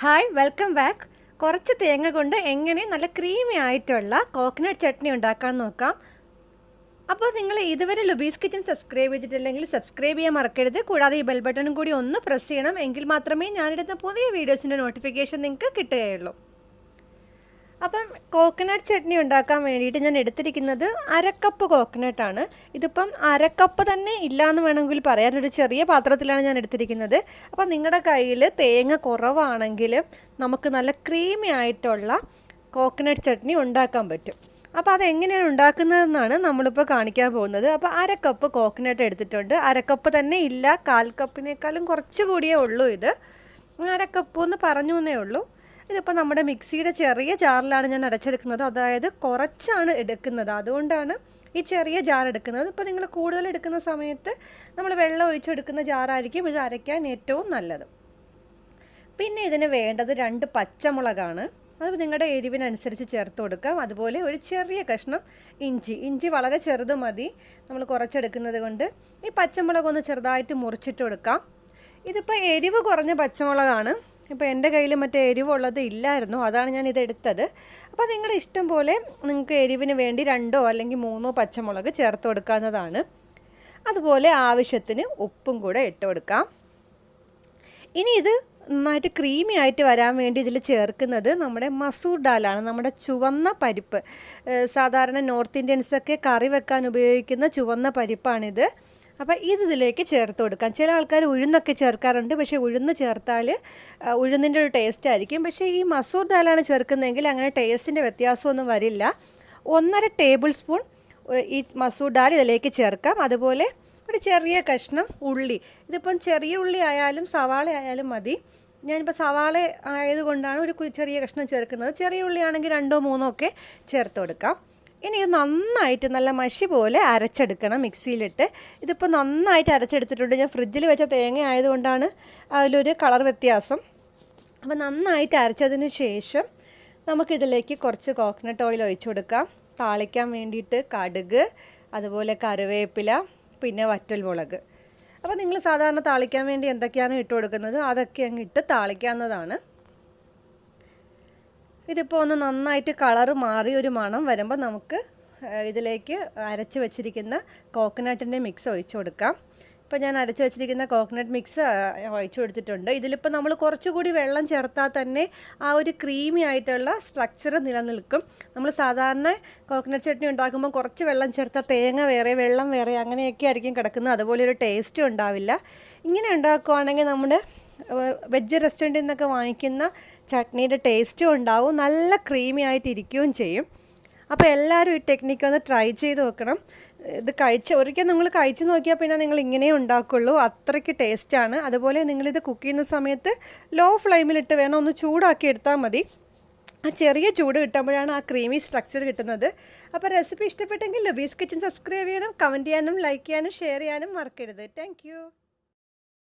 Hi welcome back കുറച്ച് തേങ്ങ കൊണ്ട് എങ്ങനെ നല്ല ക്രീമി ആയിട്ടുള്ള കോക്കനട്ട് ചട്നി ഉണ്ടാക്കാൻ നോക്കാം. അപ്പോൾ നിങ്ങൾ ഇതുവരെ ലുബീസ് കിച്ചൻ സബ്സ്ക്രൈബ് ചെയ്തിട്ടില്ലെങ്കിൽ സബ്സ്ക്രൈബ് ചെയ്യാൻ മറക്കരുത്. കൂടാതെ ഈ ബെൽ ബട്ടണും കൂടി ഒന്ന് പ്രസ് ചെയ്യണം. എങ്കിൽ മാത്രമേ ഞാനിടുന്ന പുതിയ വീഡിയോസിന്റെ നോട്ടിഫിക്കേഷൻ നിങ്ങൾക്ക് കിട്ടുകയുള്ളൂ. അപ്പം കോക്കനട്ട് ചട്നി ഉണ്ടാക്കാൻ വേണ്ടിയിട്ട് ഞാൻ എടുത്തിരിക്കുന്നത് അരക്കപ്പ് കോക്കനട്ടാണ് ഇതിപ്പം അരക്കപ്പ് തന്നെ ഇല്ലയെന്ന് വേണമെങ്കിൽ പറയാൻ ഒരു ചെറിയ പാത്രത്തിലാണ് ഞാൻ എടുത്തിരിക്കുന്നത്. അപ്പം നിങ്ങളുടെ കയ്യിൽ തേങ്ങ കുറവാണെങ്കിൽ നമുക്ക് നല്ല ക്രീമി ആയിട്ടുള്ള കോക്കനട്ട് ചട്നി ഉണ്ടാക്കാൻ പറ്റും. അപ്പോൾ അതെങ്ങനെയാണ് ഉണ്ടാക്കുന്നതെന്നാണ് നമ്മളിപ്പോൾ കാണിക്കാൻ പോകുന്നത്. അപ്പോൾ അരക്കപ്പ് കോക്കനട്ട് എടുത്തിട്ടുണ്ട്. അരക്കപ്പ് തന്നെ ഇല്ല. കാൽ കപ്പിനേക്കാളും കുറച്ച് കൂടിയേ ഉള്ളൂ ഇത്. അരക്കപ്പ് എന്ന് പറഞ്ഞു എന്നേ ഉള്ളൂ. ഇതിപ്പോൾ നമ്മുടെ മിക്സിയുടെ ചെറിയ ജാറിലാണ് ഞാൻ അടച്ചെടുക്കുന്നത് അതായത് കുറച്ചാണ് എടുക്കുന്നത്. അതുകൊണ്ടാണ് ഈ ചെറിയ ജാർ എടുക്കുന്നത്. ഇപ്പോൾ നിങ്ങൾ കൂടുതൽ എടുക്കുന്ന സമയത്ത് നമ്മൾ വെള്ളം ഒഴിച്ചെടുക്കുന്ന ജാറായിരിക്കും ഇത് അരയ്ക്കാൻ ഏറ്റവും നല്ലത്. പിന്നെ ഇതിന് വേണ്ടത് രണ്ട് പച്ചമുളകാണ്. അത് നിങ്ങളുടെ എരിവിനനുസരിച്ച് ചേർത്ത് കൊടുക്കാം. അതുപോലെ ഒരു ചെറിയ കഷ്ണം ഇഞ്ചി. ഇഞ്ചി വളരെ ചെറുത് മതി. നമ്മൾ കുറച്ചെടുക്കുന്നത് കൊണ്ട് ഈ പച്ചമുളകൊന്ന് ചെറുതായിട്ട് മുറിച്ചിട്ട് കൊടുക്കാം. ഇതിപ്പോൾ എരിവ് കുറഞ്ഞ പച്ചമുളകാണ്. ഇപ്പോൾ എന്റെ കയ്യിൽ മറ്റേ എരിവുള്ളത് ഇല്ലായിരുന്നു അതാണ് ഞാൻ ഇത് എടുത്തത് അപ്പോൾ നിങ്ങളുടെ ഇഷ്ടം പോലെ നിങ്ങൾക്ക് എരിവിന് വേണ്ടി രണ്ടോ അല്ലെങ്കിൽ മൂന്നോ പച്ചമുളക് ചേർത്ത് കൊടുക്കാവുന്നതാണ്. അതുപോലെ ആവശ്യത്തിന് ഉപ്പും കൂടെ ഇട്ട് കൊടുക്കാം. ഇനി ഇത് നന്നായിട്ട് ക്രീമി ആയിട്ട് വരാൻ വേണ്ടി ഇതിൽ ചേർക്കുന്നത് നമ്മുടെ മസൂർ ഡാലാണ് നമ്മുടെ ചുവന്ന പരിപ്പ്. സാധാരണ നോർത്ത് ഇന്ത്യൻസൊക്കെ കറി വെക്കാൻ ഉപയോഗിക്കുന്ന ചുവന്ന പരിപ്പാണിത്. അപ്പോൾ ഇത് ഇതിലേക്ക് ചേർത്ത് കൊടുക്കാം. ചില ആൾക്കാർ ഉഴുന്നൊക്കെ ചേർക്കാറുണ്ട്. പക്ഷേ ഉഴുന്ന് ചേർത്താൽ ഉഴുന്നിന്റെ ഒരു ടേസ്റ്റ് ആയിരിക്കും. പക്ഷേ ഈ മസൂർ ദാലാണ് ചേർക്കുന്നതെങ്കിൽ അങ്ങനെ ടേസ്റ്റിന്റെ വ്യത്യാസമൊന്നും വരില്ല. ഒന്നര ടേബിൾ സ്പൂൺ ഈ മസൂർ ദാൽ ഇതിലേക്ക് ചേർക്കാം. അതുപോലെ ഒരു ചെറിയ കഷ്ണം ഉള്ളി. ഇതിപ്പം ചെറിയ ഉള്ളി ആയാലും സവാള ആയാലും മതി. ഞാനിപ്പോൾ സവാള ആയതുകൊണ്ടാണ് ഒരു ചെറിയ കഷ്ണം ചേർക്കുന്നത്. ചെറിയ ഉള്ളിയാണെങ്കിൽ രണ്ടോ മൂന്നോ ഒക്കെ ചേർത്ത് കൊടുക്കാം. ഇനി ഇത് നന്നായിട്ട് നല്ല മഷി പോലെ അരച്ചെടുക്കണം മിക്സിയിലിട്ട്. ഇതിപ്പോൾ നന്നായിട്ട് അരച്ചെടുത്തിട്ടുണ്ട്. ഞാൻ ഫ്രിഡ്ജിൽ വെച്ച തേങ്ങ ആയതുകൊണ്ടാണ് അതിലൊരു കളർ വ്യത്യാസം. അപ്പോൾ നന്നായിട്ട് അരച്ചതിന് ശേഷം നമുക്കിതിലേക്ക് കുറച്ച് കോക്കനട്ട് ഓയിൽ ഒഴിച്ചു കൊടുക്കാം. താളിക്കാൻ വേണ്ടിയിട്ട് കടുക് അതുപോലെ കറിവേപ്പില പിന്നെ വറ്റൽമുളക്. അപ്പോൾ നിങ്ങൾ സാധാരണ താളിക്കാൻ വേണ്ടി എന്തൊക്കെയാണ് ഇട്ട് കൊടുക്കുന്നത്? അതൊക്കെ അങ്ങ് ഇട്ട് താളിക്കാവുന്നതാണ്. ഇതിപ്പോൾ ഒന്ന് നന്നായിട്ട് കളറ് മാറി ഒരു മണം വരുമ്പോൾ നമുക്ക് ഇതിലേക്ക് അരച്ച് വെച്ചിരിക്കുന്ന കോക്കനട്ടിന്റെ മിക്സ് ഒഴിച്ചു കൊടുക്കാം. ഇപ്പോൾ ഞാൻ അരച്ച് വെച്ചിരിക്കുന്ന കോക്കനട്ട് മിക്സ് ഒഴിച്ചു കൊടുത്തിട്ടുണ്ട്. ഇതിലിപ്പോൾ നമ്മൾ കുറച്ചുകൂടി വെള്ളം ചേർത്താൽ തന്നെ ആ ഒരു ക്രീമി ആയിട്ടുള്ള സ്ട്രക്ചർ നിലനിൽക്കും. നമ്മൾ സാധാരണ കോക്കനട്ട് ചട്നി ഉണ്ടാക്കുമ്പോൾ കുറച്ച് വെള്ളം ചേർത്താൽ തേങ്ങ വേറെ വെള്ളം വേറെ അങ്ങനെയൊക്കെ ആയിരിക്കും കിടക്കുന്നത്. അതുപോലെ ഒരു ടേസ്റ്റും ഉണ്ടാവില്ല. ഇങ്ങനെ ഉണ്ടാക്കുവാണെങ്കിൽ നമ്മുടെ വെജ് റെസ്റ്റോറന്റിൽ നിന്നൊക്കെ വാങ്ങിക്കുന്ന ചട്നിയുടെ ടേസ്റ്റും ഉണ്ടാവും. നല്ല ക്രീമി ആയിട്ട് ഇരിക്കുകയും ചെയ്യും. അപ്പോൾ എല്ലാവരും ഈ ടെക്നിക്ക് ഒന്ന് ട്രൈ ചെയ്ത് നോക്കണം. ഇത് കഴിച്ച് ഒരിക്കൽ നിങ്ങൾ കഴിച്ച് നോക്കിയാൽ പിന്നെ നിങ്ങൾ ഇങ്ങനെ ഉണ്ടാക്കുള്ളൂ. അത്രയ്ക്ക് ടേസ്റ്റാണ് അതുപോലെ നിങ്ങളിത് കുക്ക് ചെയ്യുന്ന സമയത്ത് ലോ ഫ്ലെയിമിലിട്ട് വേണം ഒന്ന് ചൂടാക്കി എടുത്താൽ മതി. ആ ചെറിയ ചൂട് കിട്ടുമ്പോഴാണ് ആ ക്രീമി സ്ട്രക്ചർ കിട്ടുന്നത്. അപ്പോൾ റെസിപ്പി ഇഷ്ടപ്പെട്ടെങ്കിൽ ലബീസ് കിച്ചൻ സബ്സ്ക്രൈബ് ചെയ്യണം. കമന്റ് ചെയ്യാനും ലൈക്ക് ചെയ്യാനും ഷെയർ ചെയ്യാനും മറക്കരുത്. താങ്ക്